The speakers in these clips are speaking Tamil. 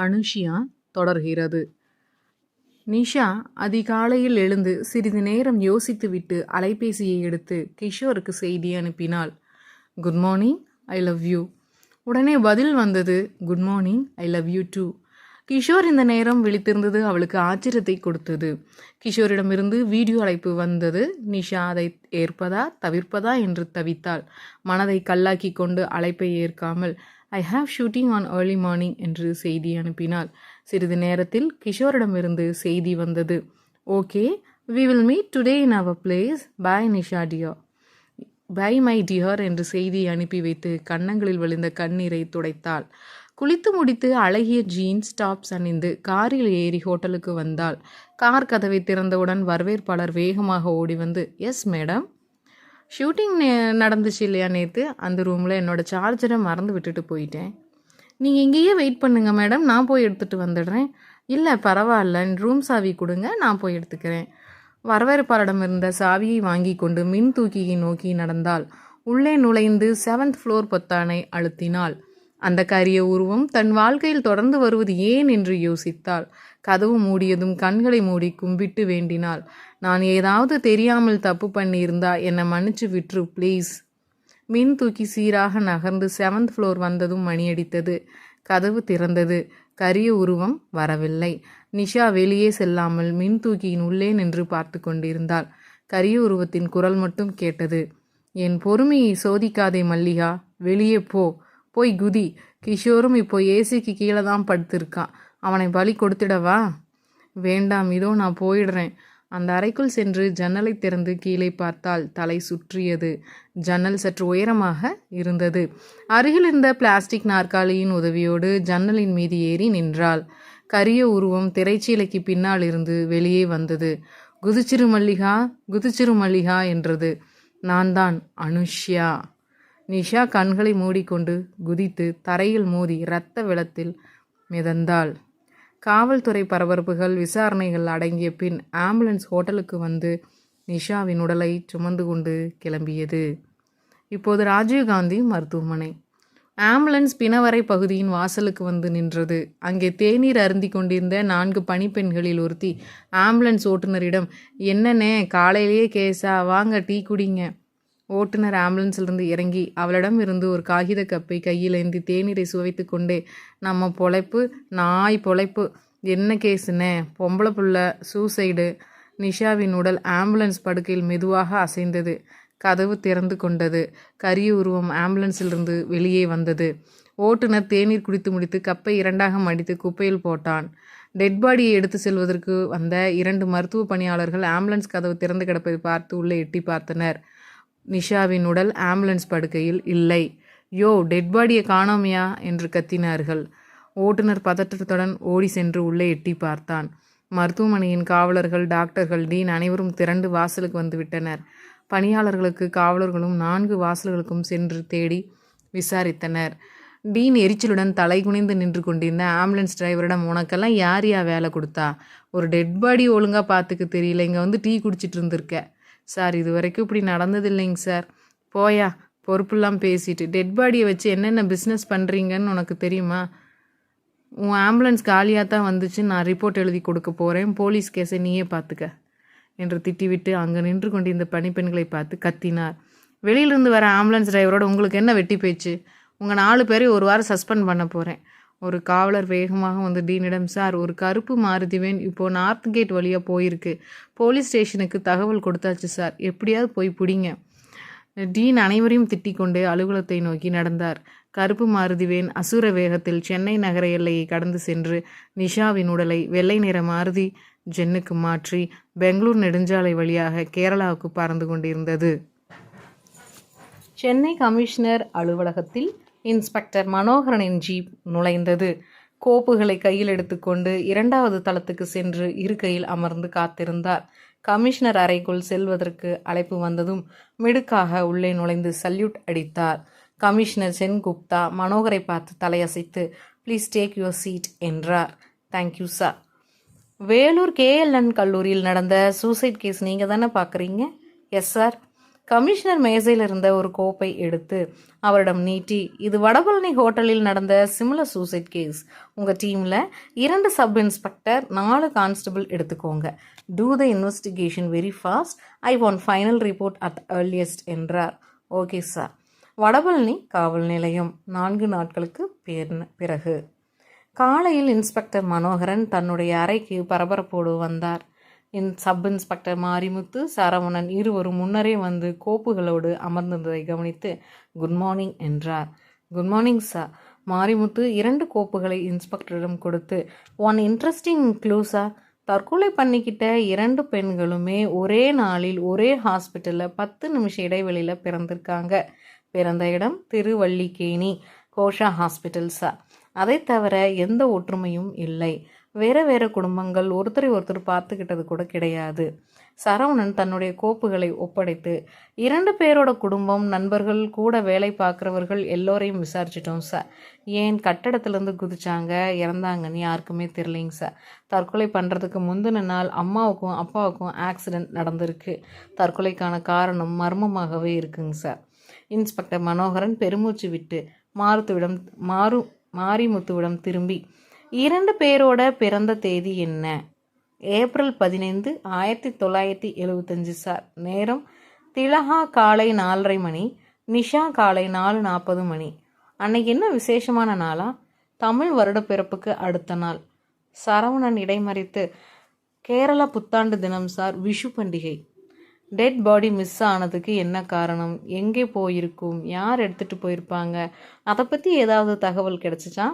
அனுஷியா தொடர்கிறது. நிஷா அதிகாலையில் எழுந்து சிறிது நேரம் யோசித்துவிட்டு அலைபேசியை எடுத்து கிஷோருக்கு செய்தி அனுப்பினாள். Good morning I love you. உடனே பதில் வந்தது good morning I love you too. Kishore இந்த நேரம் விழித்திருந்தது அவளுக்கு ஆச்சரியத்தை கொடுத்தது. கிஷோரிடமிருந்து வீடியோ அழைப்பு வந்தது நிஷா அதை ஏற்பதா தவிர்ப்பதா? என்று தவித்தாள். மனதை கல்லாக்கி கொண்டு அழைப்பை ஏற்காமல் I have shooting on early morning என்று செய்தி அனுப்பினாள். சிறிது நேரத்தில் கிஷோரிடமிருந்து செய்தி வந்தது. Okay we will meet today in our place bye Nisha dear bye my dear என்று செய்தி அனுப்பி வைத்து கன்னங்களில் விழுந்த கண்ணீரை துடைத்தாள். குளித்து முடித்து அழகிய ஜீன்ஸ் டாப்ஸ் அணிந்து காரில் ஏறி ஹோட்டலுக்கு வந்தாள். கார் கதவை திறந்தவுடன் வரவேற்பாளர் வேகமாக ஓடி வந்து எஸ் மேடம் ஷூட்டிங் நே நடந்துச்சு இல்லையா நேற்று அந்த ரூமில் என்னோடய சார்ஜரை மறந்து விட்டுட்டு போயிட்டேன். நீங்கள் இங்கேயே வெயிட் பண்ணுங்கள் மேடம் நான் போய் எடுத்துகிட்டு வந்துடுறேன். இல்லை பரவாயில்ல ரூம் சாவி கொடுங்க நான் போய் எடுத்துக்கிறேன். வரவேற்பாளிடம் இருந்த சாவியை வாங்கி கொண்டு மின் தூக்கியை நோக்கி நடந்தால் உள்ளே நுழைந்து செவன்த் ஃப்ளோர் பொத்தானை அழுத்தினாள். அந்த கரிய உருவம் தன் வாழ்க்கையில் தொடர்ந்து வருவது ஏன் என்று யோசித்தாள். கதவு மூடியதும் கண்களை மூடி கும்பிட்டு வேண்டினாள். நான் ஏதாவது தெரியாமல் தப்பு பண்ணியிருந்தா என்னை மன்னிச்சு விட்டுரு ப்ளீஸ் மின் தூக்கி சீராக நகர்ந்து செவன்த் ஃப்ளோர் வந்ததும் மணியடித்தது கதவு திறந்தது. கரிய உருவம் வரவில்லை. நிஷா வெளியே செல்லாமல் மின் தூக்கியின் உள்ளே நின்று பார்த்து கொண்டிருந்தாள். கரிய உருவத்தின் குரல் மட்டும் கேட்டது. என் பொறுமையை சோதிக்காதே மல்லிகா. வெளியே போ. போய் குதி. கிஷோரும் இப்போ ஏசிக்கு கீழே தான் படுத்திருக்கான் அவனை பலி கொடுத்துடவா? வேண்டாம் இதோ நான் போயிடுறேன். அந்த அறைக்குள் சென்று ஜன்னலை திறந்து கீழே பார்த்தால் தலை சுற்றியது. ஜன்னல் சற்று உயரமாக இருந்தது. அருகில் இருந்த பிளாஸ்டிக் நாற்காலியின் உதவியோடு ஜன்னலின் மீது ஏறி நின்றாள். கரிய உருவம் திரைச்சீலைக்கு பின்னால் இருந்து வெளியே வந்தது. குதிச்சிரு மல்லிகா குதிச்சிரு மல்லிகா என்றது. நான் தான் அனுஷ்யா. நிஷா கண்களை மூடிக்கொண்டு குதித்து தரையில் மோதி இரத்த வெள்ளத்தில் மிதந்தாள். காவல்துறை பரபரப்புகள் விசாரணைகள் அடங்கிய பின் ஆம்புலன்ஸ் ஹோட்டலுக்கு வந்து நிஷாவின் உடலை சுமந்து கொண்டு கிளம்பியது. இப்போது ராஜீவ்காந்தி மருத்துவமனை. ஆம்புலன்ஸ் பிணவரை பகுதியின் வாசலுக்கு வந்து நின்றது. அங்கே தேநீர் அருந்தி கொண்டிருந்த நான்கு பணிப்பெண்களில் ஒருத்தி ஆம்புலன்ஸ் ஓட்டுநரிடம் என்னண்ணே காலையிலேயே கேஸா வாங்க டீ குடிங்க. ஓட்டுநர் ஆம்புலன்ஸிலிருந்து இறங்கி அவளிடம் இருந்து ஒரு காகித கப்பை கையில் ஏந்தி தேநீரை சுவைத்து கொண்டே நம்ம பொழைப்பு நாய் பொழைப்பு. என்ன கேஸுன்னு பொம்பளை புள்ள சூசைடு. நிஷாவின் உடல் ஆம்புலன்ஸ் படுக்கையில் மெதுவாக அசைந்தது. கதவு திறந்து கொண்டது. கரிய உருவம் ஆம்புலன்ஸிலிருந்து வெளியே வந்தது. ஓட்டுநர் தேநீர் குடித்து முடித்து கப்பை இரண்டாக மடித்து குப்பையில் போட்டான். டெட் பாடியை எடுத்து செல்வதற்கு வந்த இரண்டு மருத்துவ பணியாளர்கள் ஆம்புலன்ஸ் கதவு திறந்து கிடப்பதை பார்த்து உள்ளே எட்டி பார்த்தனர். நிஷாவின் உடல் ஆம்புலன்ஸ் படுக்கையில் இல்லை. யோ டெட் பாடியை காணோமையா? என்று கத்தினார்கள். ஓட்டுநர் பதற்றத்துடன் ஓடி சென்று உள்ளே எட்டி பார்த்தான். மருத்துவமனையின் காவலர்கள் டாக்டர்கள் டீன் அனைவரும் திரண்டு வாசலுக்கு வந்துவிட்டனர் பணியாளர்களுக்கு காவலர்களும் நான்கு வாசல்களுக்கும் சென்று தேடி விசாரித்தனர். டீன் எரிச்சலுடன் தலை குனிந்து நின்று கொண்டிருந்த ஆம்புலன்ஸ் டிரைவரிடம் உனக்கெல்லாம் யார் யா வேலை கொடுத்தா? ஒரு டெட் பாடி ஒழுங்காக பார்த்துக்க தெரியல. இங்கே வந்து டீ குடிச்சிட்டு இருந்திருக்க. சார் இது வரைக்கும் இப்படி நடந்தது இல்லைங்க சார். போயா பொறுப்புலாம் பேசிட்டு. டெட் பாடியை வச்சு என்னென்ன பிஸ்னஸ் பண்ணுறீங்கன்னு உனக்கு தெரியுமா? உன் ஆம்புலன்ஸ் காலியாக தான் வந்துச்சு. நான் ரிப்போர்ட் எழுதி கொடுக்க போகிறேன் போலீஸ் கேஸை நீயே பார்த்துக்க என்று திட்டிவிட்டு அங்கே நின்று கொண்டிருந்த பணிப்பெண்களை பார்த்து கத்தினார். வெளியிலிருந்து வர ஆம்புலன்ஸ் டிரைவரோட உங்களுக்கு என்ன வெட்டி போயிடுச்சு உங்கள் நாலு பேரை ஒரு வாரம் சஸ்பெண்ட் பண்ண போகிறேன் ஒரு காவலர் வேகமாக வந்து டீனிடம் சார் ஒரு கருப்பு மாருதி வேன் இப்போது நார்த் கேட் வழியாக போயிருக்கு. போலீஸ் ஸ்டேஷனுக்கு தகவல் கொடுத்தாச்சு சார். எப்படியாவது போய் பிடிங்க. டீன் அனைவரையும் திட்டிக்கொண்டு அலுவலகத்தை நோக்கி நடந்தார். கருப்பு மாருதி வேன் அசுர வேகத்தில் சென்னை நகர எல்லையை கடந்து சென்று நிஷாவின் உடலை வெள்ளை நிற மாருதி ஜென்னுக்கு மாற்றி பெங்களூர் நெடுஞ்சாலை வழியாக கேரளாவுக்கு பறந்து கொண்டிருந்தது. சென்னை கமிஷனர் அலுவலகத்தில் இன்ஸ்பெக்டர் மனோகரனின் ஜீப் நுழைந்தது. கோப்புகளை கையில் எடுத்துக்கொண்டு இரண்டாவது தளத்துக்கு சென்று இருக்கையில் அமர்ந்து காத்திருந்தார். கமிஷனர் அறைக்குள் செல்வதற்கு அழைப்பு வந்ததும் மிடுக்காக உள்ளே நுழைந்து சல்யூட் அடித்தார். கமிஷனர் சென்குப்தா மனோகரை பார்த்து தலையசைத்து ப்ளீஸ் டேக் யுவர் சீட் என்றார். Thank you sir Vellore K L N கல்லூரியில் நடந்த சூசைட் கேஸ் நீங்கள் தானே பார்க்குறீங்க? எஸ் சார் கமிஷனர் மேசையில் இருந்த ஒரு கோப்பை எடுத்து அவரிடம் நீட்டி இது வடபழனி ஹோட்டலில் நடந்த சிமிலர் சூசைட் கேஸ் உங்கள் டீமில் இரண்டு சப் இன்ஸ்பெக்டர் நாலு கான்ஸ்டபிள் எடுத்துக்கோங்க. To the investigation very fast I want final report at earliest என்றார். ஓகே சார் வடபழனி காவல் நிலையம். நான்கு நாட்களுக்கு பேர்ன- பிறகு. காலையில் இன்ஸ்பெக்டர் மனோகரன் தன்னுடைய அறைக்கு பரபரப்போடு வந்தார். இன் சப் இன்ஸ்பெக்டர் மாரிமுத்து சரவணன் இருவரும் முன்னரே வந்து கோப்புகளோடு அமர்ந்திருந்ததை கவனித்து குட் மார்னிங் என்றார். Good morning sir. மாரிமுத்து இரண்டு கோப்புகளை இன்ஸ்பெக்டரிடம் கொடுத்து ஒன் இன்ட்ரெஸ்டிங் க்ளூ சார். தற்கொலை பண்ணிக்கிட்ட இரண்டு பெண்களுமே ஒரே நாளில் ஒரே ஹாஸ்பிட்டலில் பத்து நிமிஷம் இடைவெளியில் பிறந்திருக்காங்க. பிறந்த இடம் திருவள்ளிக்கேணி கோஷா ஹாஸ்பிட்டல் சார். அதை தவிர எந்த ஒற்றுமையும் இல்லை. வேற வேற குடும்பங்கள் ஒருத்தரை ஒருத்தர் பார்த்துக்கிட்டது கூட கிடையாது. சரவணன் தன்னுடைய கோப்புகளை ஒப்படைத்து இரண்டு பேரோட குடும்பம் நண்பர்கள் கூட வேலை பார்க்குறவர்கள் எல்லோரையும் விசாரிச்சிட்டோம் சார் ஏன் கட்டடத்துலேருந்து குதிச்சாங்க இறந்தாங்கன்னு யாருக்குமே தெரியலைங்க சார் தற்கொலை பண்ணுறதுக்கு முந்தின நாள் அம்மாவுக்கும் அப்பாவுக்கும் ஆக்சிடெண்ட் நடந்திருக்கு. தற்கொலைக்கான காரணம் மர்மமாகவே இருக்குங்க சார் இன்ஸ்பெக்டர் மனோகரன் பெருமூச்சு விட்டு மாருத்துவிடம் மாறு மாரிமுத்துவிடம் திரும்பி இரண்டு பேரோட பிறந்த தேதி என்ன? ஏப்ரல் பதினைந்து ஆயிரத்தி தொள்ளாயிரத்தி எழுபத்தஞ்சு சார். நேரம். திலகா காலை நாலரை மணி நிஷா காலை நாலு நாற்பது மணி. அன்னைக்கு என்ன விசேஷமான நாளா? தமிழ் வருடப்பிறப்புக்கு அடுத்த நாள். சரவணன் இடைமறித்து கேரள புத்தாண்டு தினம் சார் விஷு பண்டிகை. டெட் பாடி மிஸ் ஆனதுக்கு என்ன காரணம்? எங்கே போயிருக்கும்? யார் எடுத்துகிட்டு போயிருப்பாங்க? அதை பற்றி ஏதாவது தகவல் கிடச்சிச்சா?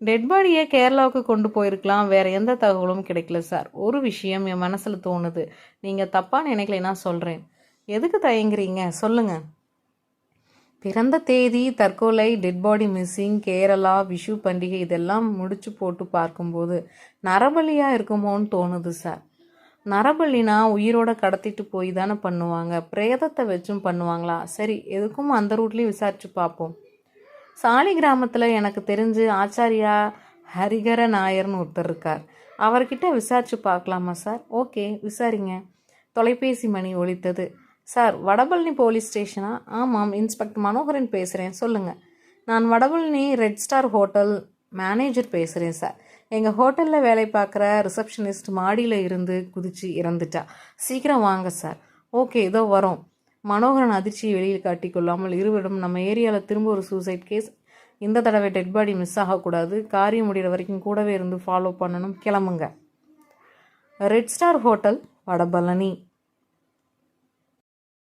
டெட் பாடியை கேரளாவுக்கு கொண்டு போயிருக்கலாம். வேற எந்த தகவலும் கிடைக்கல சார் ஒரு விஷயம் என் மனசில் தோணுது. நீங்கள் தப்பாக நினைக்கலைன்னா சொல்கிறேன் எதுக்கு தயங்குறீங்க? சொல்லுங்க. பிறந்த தேதி தற்கொலை dead body missing Kerala Vishu பண்டிகை இதெல்லாம் முடிச்சு போட்டு பார்க்கும்போது நரபலியாக இருக்குமோன்னு தோணுது சார் நரபலினா உயிரோட கடத்திட்டு போய் தானே பண்ணுவாங்க. பிரேதத்தை வச்சும் பண்ணுவாங்களா? சரி எதுக்கும் அந்த ரூட்லேயும் விசாரிச்சு பார்ப்போம். சாலி கிராமத்தில் எனக்கு தெரிஞ்சு ஆச்சாரியா ஹரிகர நாயர்னு ஒருத்தர் இருக்கார். அவர்கிட்ட விசாரிச்சு பார்க்கலாமா சார்? ஓகே விசாரிங்க. தொலைபேசி மணி ஒழித்தது சார் வடபழனி போலீஸ் ஸ்டேஷனா? ஆமாம் இன்ஸ்பெக்டர் மனோகரன் பேசுகிறேன் சொல்லுங்கள் நான் Vadapalani red star hotel manager பேசுகிறேன் சார். எங்கள் ஹோட்டலில் வேலை பார்க்குற ரிசப்ஷனிஸ்ட் மாடியில் இருந்து குதிச்சு இறந்துட்டா. சீக்கிரம் வாங்க சார். ஓகே இதோ வரோம். மனோகரன் அதிர்ச்சியை வெளியில் காட்டிக்கொள்ளாமல் இருவரும் நம்ம ஏரியாவில் திரும்ப ஒரு சூசைட் கேஸ் இந்த தடவை டெட் பாடி மிஸ் ஆகக்கூடாது. காரியம் முடிகிற வரைக்கும் கூடவே இருந்து ஃபாலோ பண்ணணும். கிளம்புங்க. Red star hotel Vadapalani.